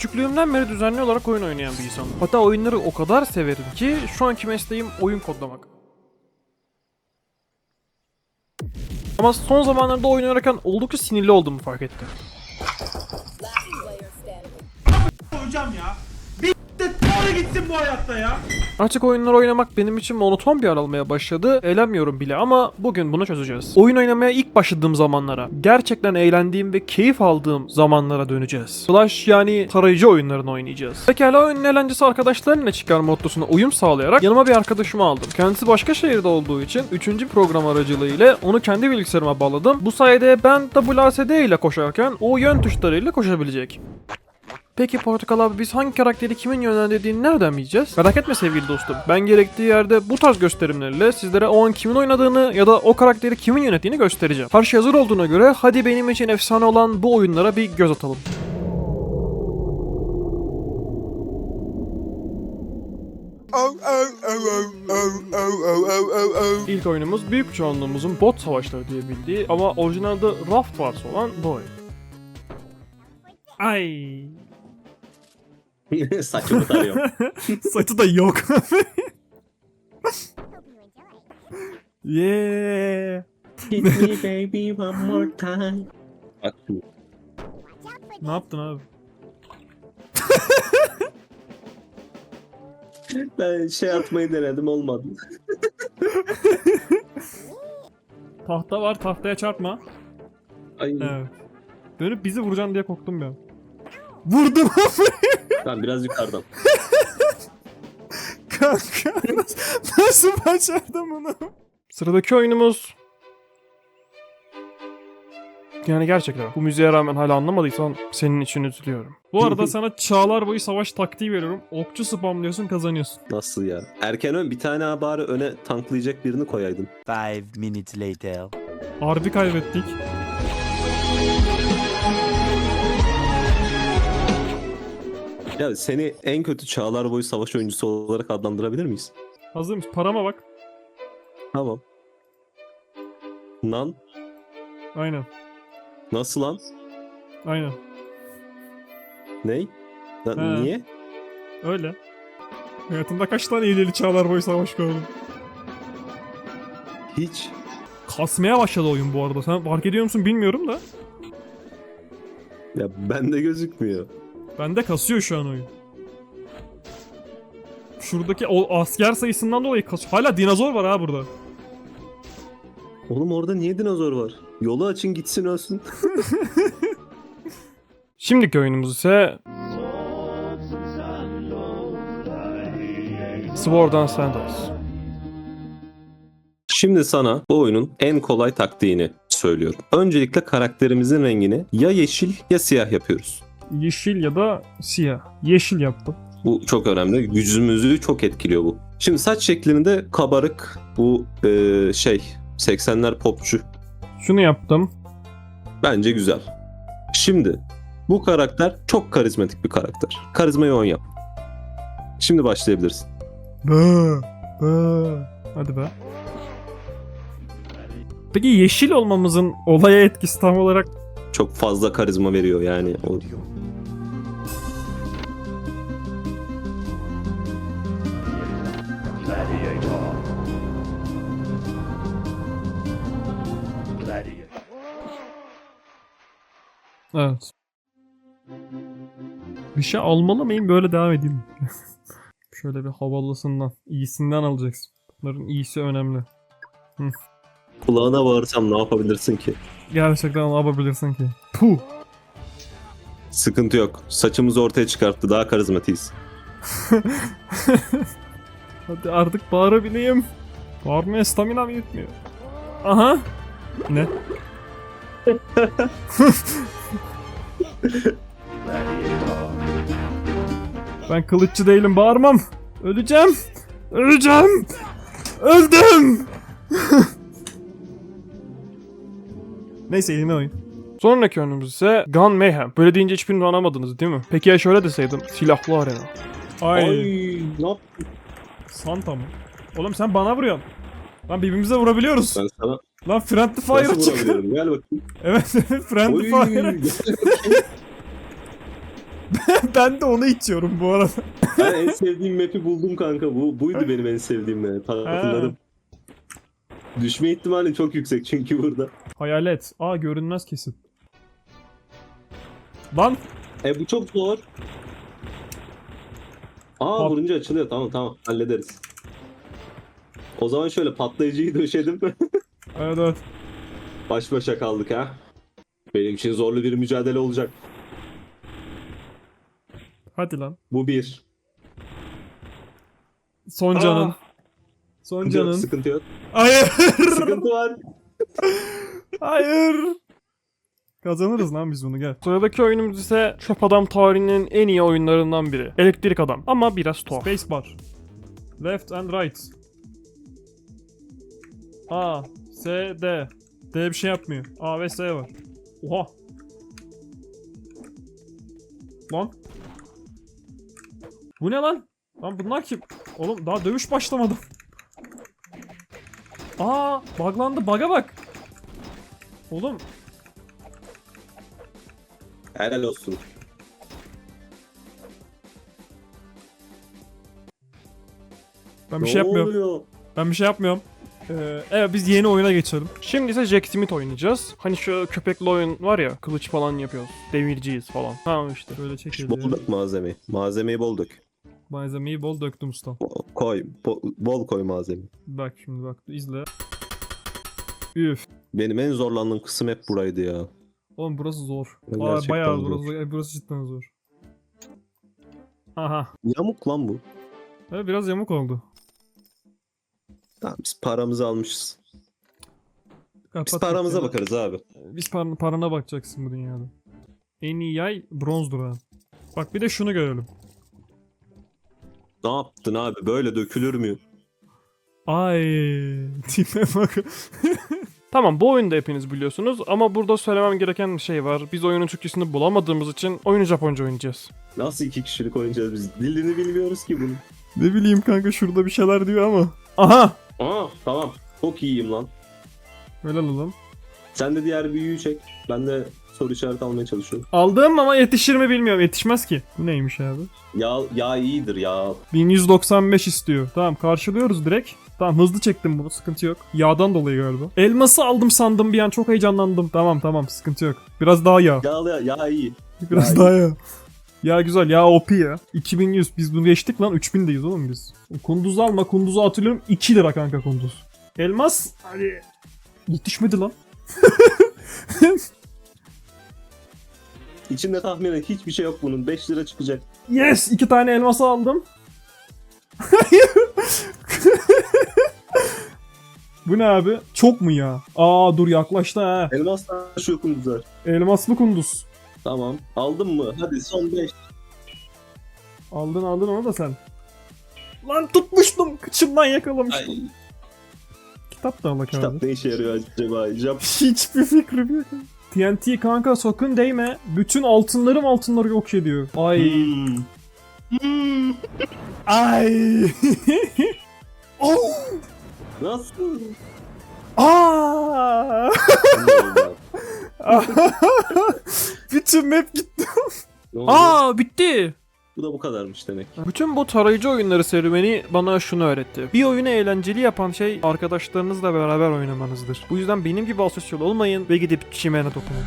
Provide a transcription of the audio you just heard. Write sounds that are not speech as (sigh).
Küçüklüğümden beri düzenli olarak oyun oynayan bir insanım. Hatta oyunları o kadar severim ki şu anki mesleğim oyun kodlamak. Ama son zamanlarda oyun oynarken oldukça sinirli olduğumu fark ettim. Hocam ya. Gitsin bu hayatta ya. Artık oyunlar oynamak benim için monoton bir hal başladı. Eğlenmiyorum bile ama bugün bunu çözeceğiz. Oyun oynamaya ilk başladığım zamanlara, gerçekten eğlendiğim ve keyif aldığım zamanlara döneceğiz. Flash yani tarayıcı oyunlarını oynayacağız. Pekala oyunun eğlencesi arkadaşlarınla çıkar mottosuna uyum sağlayarak yanıma bir arkadaşımı aldım. Kendisi başka şehirde olduğu için 3. program aracılığıyla onu kendi bilgisayarıma bağladım. Bu sayede ben WASD ile koşarken o yön tuşlarıyla koşabilecek. Peki Portakal abi biz hangi karakteri kimin yönlendirdiğini nereden bileceğiz? Merak etme sevgili dostum. Ben gerektiği yerde bu tarz gösterimlerle sizlere o an kimin oynadığını ya da o karakteri kimin yönettiğini göstereceğim. Her şey hazır olduğuna göre hadi benim için efsane olan bu oyunlara bir göz atalım. İlk oyunumuz büyük çoğunluğumuzun bot savaşları diye bildiği ama orijinalde Raft Wars olan bu oyun. Ay. (laughs) Saçımı tarıyorum. (laughs) Saçı da yok. (laughs) yeah. Hit me baby one more time. Bak şimdi. Ne yaptın abi? Ben şey atmayı denedim olmadı. Tahta var tahtaya çarpma. Ay. Evet. Dönüp bizi vuracaksın diye korktum ben. Vurdum abi. Tamam biraz yukarıdan. (laughs) Kanka nasıl, nasıl başardım bunu? Sıradaki oyunumuz... Yani gerçekten bu müziğe rağmen hala anlamadıysan senin için üzülüyorum. Bu arada (laughs) sana çağlar boyu savaş taktiği veriyorum. Okçu spamlıyorsun kazanıyorsun. Nasıl ya? Erken ön bir tane bari öne tanklayacak birini koyaydın. Five minutes later. Harbi kaybettik. Ya seni en kötü çağlar boyu savaş oyuncusu olarak adlandırabilir miyiz? Hazır mısın? Parama bak. Tamam. Nan? Aynen. Nasıl lan? Aynen. Ney? He. niye? Öyle. Hayatımda kaç tane hileli çağlar boyu savaş gördüm. Hiç. Kasmaya başladı oyun bu arada. Sen fark ediyor musun bilmiyorum da. Ya bende gözükmüyor. Bende kasıyor şu an oyun. Şuradaki o asker sayısından dolayı kasıyor. Hala dinozor var ha burada. Oğlum orada niye dinozor var? Yolu açın gitsin ölsün. (laughs) Şimdiki oyunumuz ise... Sword and Sandals. Şimdi sana bu oyunun en kolay taktiğini söylüyorum. Öncelikle karakterimizin rengini ya yeşil ya siyah yapıyoruz. Yeşil ya da siyah. Yeşil yaptım. Bu çok önemli. Yüzümüzü çok etkiliyor bu. Şimdi saç şeklinde kabarık bu eee, şey 80'ler popçu. Şunu yaptım. Bence güzel. Şimdi bu karakter çok karizmatik bir karakter. Karizmayı 10 yap. Şimdi başlayabilirsin. Bı, bı. Hadi be. Peki yeşil olmamızın olaya etkisi tam olarak Çok fazla karizma veriyor yani. O... Evet. Bir şey almalı mıyım böyle devam edeyim. (laughs) Şöyle bir havalısından, iyisinden alacaksın. Bunların iyisi önemli. Kulağına bağırsam ne yapabilirsin ki? Gerçekten ne yapabilirsin ki? Puh. Sıkıntı yok. Saçımızı ortaya çıkarttı. Daha karizmatiyiz. (laughs) Hadi artık bağırabileyim. Bağırmaya staminam yetmiyor. Aha. Ne? (laughs) ben kılıççı değilim bağırmam. Öleceğim. Öleceğim. Öldüm. Neyse yeni oyun. Sonraki oyunumuz ise Gun Mayhem. Böyle deyince hiçbirini anlamadınız değil mi? Peki ya şöyle deseydim? Silahlı arena. Ay. ne yap? Santa mı? Oğlum sen bana vuruyorsun. Lan birbirimize vurabiliyoruz. Ben sana Lan Friendly Fire nasıl çıktı. vurabilirim? Gel bakayım. Evet (laughs) Friendly Fire. (laughs) (laughs) ben de onu içiyorum bu arada. Ben en sevdiğim map'i buldum kanka. Bu buydu benim en sevdiğim map. Hatırladım. Düşme ihtimali çok yüksek çünkü burada. Hayalet. Aa görünmez kesin. Lan E bu çok zor. Aa Pat- vurunca açılıyor. Tamam tamam hallederiz. O zaman şöyle patlayıcıyı döşedim. (laughs) evet evet. Baş başa kaldık ha. Benim için zorlu bir mücadele olacak. Hadi lan. Bu bir. Son canın. Aa. Son Sıkıntı yok, canın. sıkıntı yok. Hayır. Sıkıntı var. Hayır. Kazanırız lan biz bunu gel. Sıradaki oyunumuz ise Çöp Adam tarihinin en iyi oyunlarından biri. Elektrik Adam ama biraz tuhaf. Spacebar. Left and right. A, S, D. D bir şey yapmıyor. A ve S var. Oha. Lan. Bu ne lan? Lan bunlar kim? Oğlum daha dövüş başlamadı. Aa, buglandı. Bug'a bak. Oğlum Helal olsun. ben bir şey yapmıyorum. oluyor? Ben bir şey yapmıyorum. Ee, evet biz yeni oyuna geçelim. Şimdi ise Jack Smith oynayacağız. Hani şu köpekli oyun var ya kılıç falan yapıyoruz. Demirciyiz falan. Tamam işte. Böyle çekelim. dök malzemeyi. Malzemeyi bol dök. Malzemeyi bol döktüm ustam. Bol- Koy. bo- bol koy malzemeyi. Bak şimdi bak izle. Üf. Benim en zorlandığım kısım hep buraydı ya. Oğlum burası zor. Ya Aa, gerçekten bayağı zor. burası, burası cidden zor. Aha. Yamuk lan bu. Evet, biraz yamuk oldu. Tamam biz paramızı almışız. Kapat Biz paramıza bakayım. bakarız abi. Biz par- parana bakacaksın bu dünyada. En iyi yay bronzdur ha. Bak bir de şunu görelim. Ne yaptın abi? Böyle dökülür mü? Ay, (laughs) tipe bak. (laughs) tamam bu oyunu da hepiniz biliyorsunuz ama burada söylemem gereken bir şey var. Biz oyunun Türkçesini bulamadığımız için oyunu Japonca oynayacağız. Nasıl iki kişilik oynayacağız biz? Dilini bilmiyoruz ki bunun. Ne bileyim kanka şurada bir şeyler diyor ama. Aha! Aa tamam. Çok iyiyim lan. Öyle alalım. Sen de diğer büyüğü çek. Ben de soru işareti almaya çalışıyorum. Aldım ama yetişir mi bilmiyorum. Yetişmez ki. Bu neymiş abi? Ya ya iyidir ya. 1195 istiyor. Tamam karşılıyoruz direkt. Tamam hızlı çektim bunu sıkıntı yok. Yağdan dolayı galiba. Elması aldım sandım bir an çok heyecanlandım. Tamam tamam sıkıntı yok. Biraz daha yağ. Ya ya iyi. Biraz Ya daha ya. Ya güzel ya OP ya. 2100 biz bunu geçtik lan 3000'deyiz oğlum biz. Kunduz alma kunduzu hatırlıyorum 2 lira kanka kunduz. Elmas hadi. Yetişmedi lan. (laughs) İçinde tahminen hiçbir şey yok bunun. 5 lira çıkacak. Yes iki tane elması aldım. (laughs) Bu ne abi? Çok mu ya? Aa dur yaklaştı ha. Elmas taş yok güzel. Elmaslı kunduz. Tamam. Aldın mı? Hadi son 5. Aldın aldın onu da sen. Lan tutmuştum. Kıçımdan yakalamıştım. Ay, Kitap da al abi. kitap ne işe yarıyor acaba? Jap Hiçbir fikrim yok. TNT kanka sakın değme. Bütün altınlarım altınları yok ediyor. Ay. Hmm. Hmm. Ay. (laughs) oh. Nasıl? Aa. (laughs) Bütün map gitti. Aa bitti. Bu da bu kadarmış demek. Bütün bu tarayıcı oyunları serüveni bana şunu öğretti. Bir oyunu eğlenceli yapan şey arkadaşlarınızla beraber oynamanızdır. Bu yüzden benim gibi asosyal olmayın ve gidip çimene dokunun.